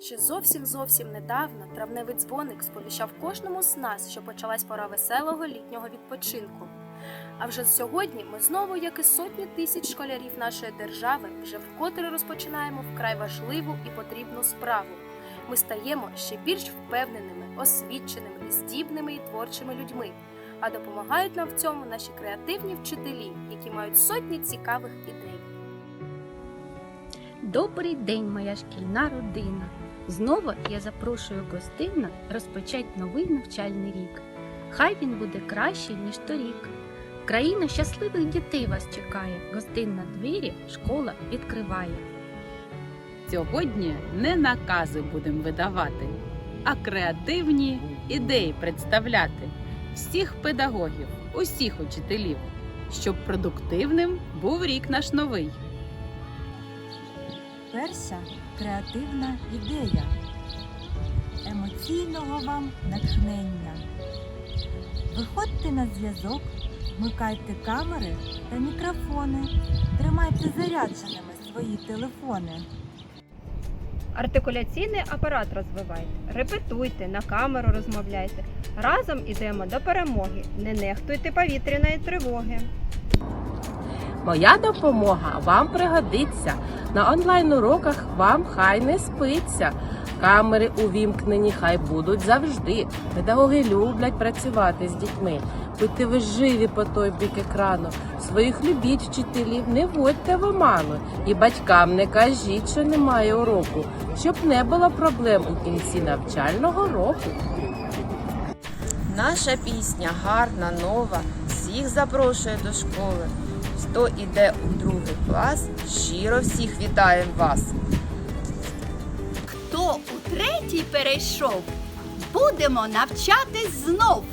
Ще зовсім зовсім недавно травневий дзвоник сповіщав кожному з нас, що почалась пора веселого літнього відпочинку. А вже сьогодні ми знову, як і сотні тисяч школярів нашої держави, вже вкотре розпочинаємо вкрай важливу і потрібну справу. Ми стаємо ще більш впевненими, освіченими, здібними і творчими людьми. А допомагають нам в цьому наші креативні вчителі, які мають сотні цікавих ідей. Добрий день, моя шкільна родина. Знову я запрошую гостинно розпочать новий навчальний рік. Хай він буде кращий, ніж торік. Країна щасливих дітей вас чекає. Гостинна двері школа відкриває. Сьогодні не накази будемо видавати, а креативні ідеї представляти всіх педагогів, усіх учителів, щоб продуктивним був рік наш новий. Перша креативна ідея емоційного вам натхнення. Виходьте на зв'язок, вмикайте камери та мікрофони, тримайте зарядженими свої телефони. Артикуляційний апарат розвивайте, репетуйте, на камеру розмовляйте. Разом ідемо до перемоги. Не нехтуйте повітряної тривоги. Моя допомога вам пригодиться. На онлайн-уроках вам хай не спиться. Камери увімкнені, хай будуть завжди. Педагоги люблять працювати з дітьми. Будьте ви живі по той бік екрану. Своїх любіть вчителів, не вводьте в оману. І батькам не кажіть, що немає уроку, щоб не було проблем у кінці навчального року. Наша пісня гарна, нова, всіх запрошує до школи. Хто іде у другий клас, щиро всіх вітаємо вас. Хто у третій перейшов, будемо навчатись знов.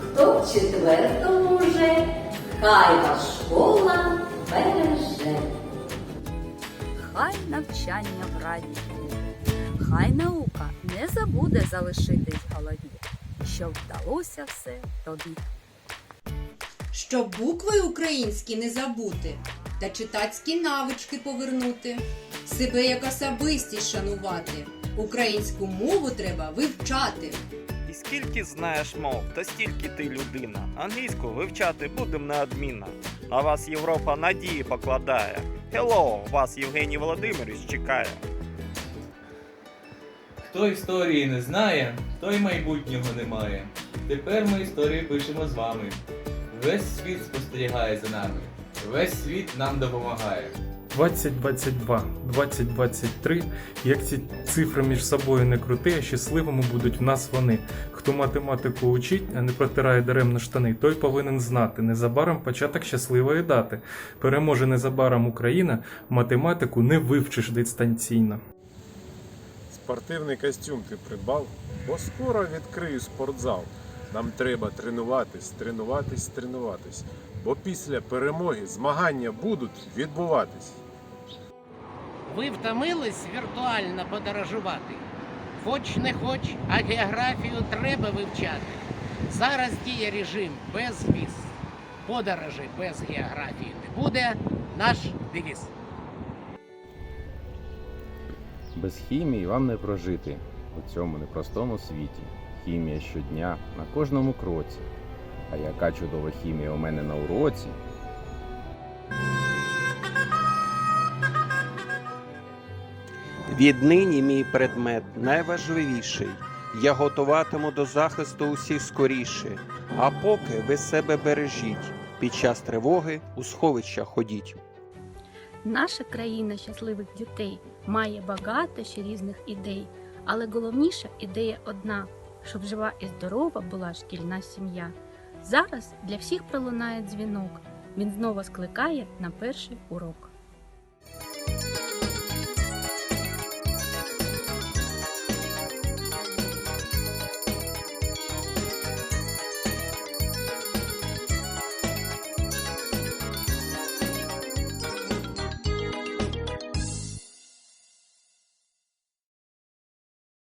Хто в четвертому вже, хай вас школа береже. Хай навчання в раді хай наука не забуде залишитись в голові, що вдалося все тобі. Щоб букви українські не забути та читацькі навички повернути, себе як особистість шанувати, українську мову треба вивчати. І скільки знаєш мов, та стільки ти людина. Англійську вивчати будем неодмінно. На вас Європа надії покладає. Hello, вас Євгеній Володимирович чекає. Хто історії не знає, той майбутнього не має. Тепер ми історію пишемо з вами. Весь світ спостерігає за нами. Весь світ нам допомагає. 2022, 2023, як ці цифри між собою не крути, а щасливими будуть в нас вони. Хто математику учить, а не протирає даремно штани, той повинен знати. Незабаром початок щасливої дати. Переможе незабаром Україна, математику не вивчиш дистанційно. Спортивний костюм ти придбав, бо скоро відкрию спортзал. Нам треба тренуватись, тренуватись, тренуватись. Бо після перемоги змагання будуть відбуватись. Ви втомились віртуально подорожувати? Хоч не хоч, а географію треба вивчати. Зараз діє режим без віз. Подорожі без географії не буде наш девіз. Без хімії вам не прожити у цьому непростому світі. Хімія щодня на кожному кроці. А яка чудова хімія у мене на уроці. Віднині мій предмет найважливіший. Я готуватиму до захисту усіх скоріше. А поки ви себе бережіть, під час тривоги у сховища ходіть. Наша країна щасливих дітей має багато ще різних ідей, але головніша ідея одна, щоб жива і здорова була шкільна сім'я. Зараз для всіх пролунає дзвінок. Він знову скликає на перший урок.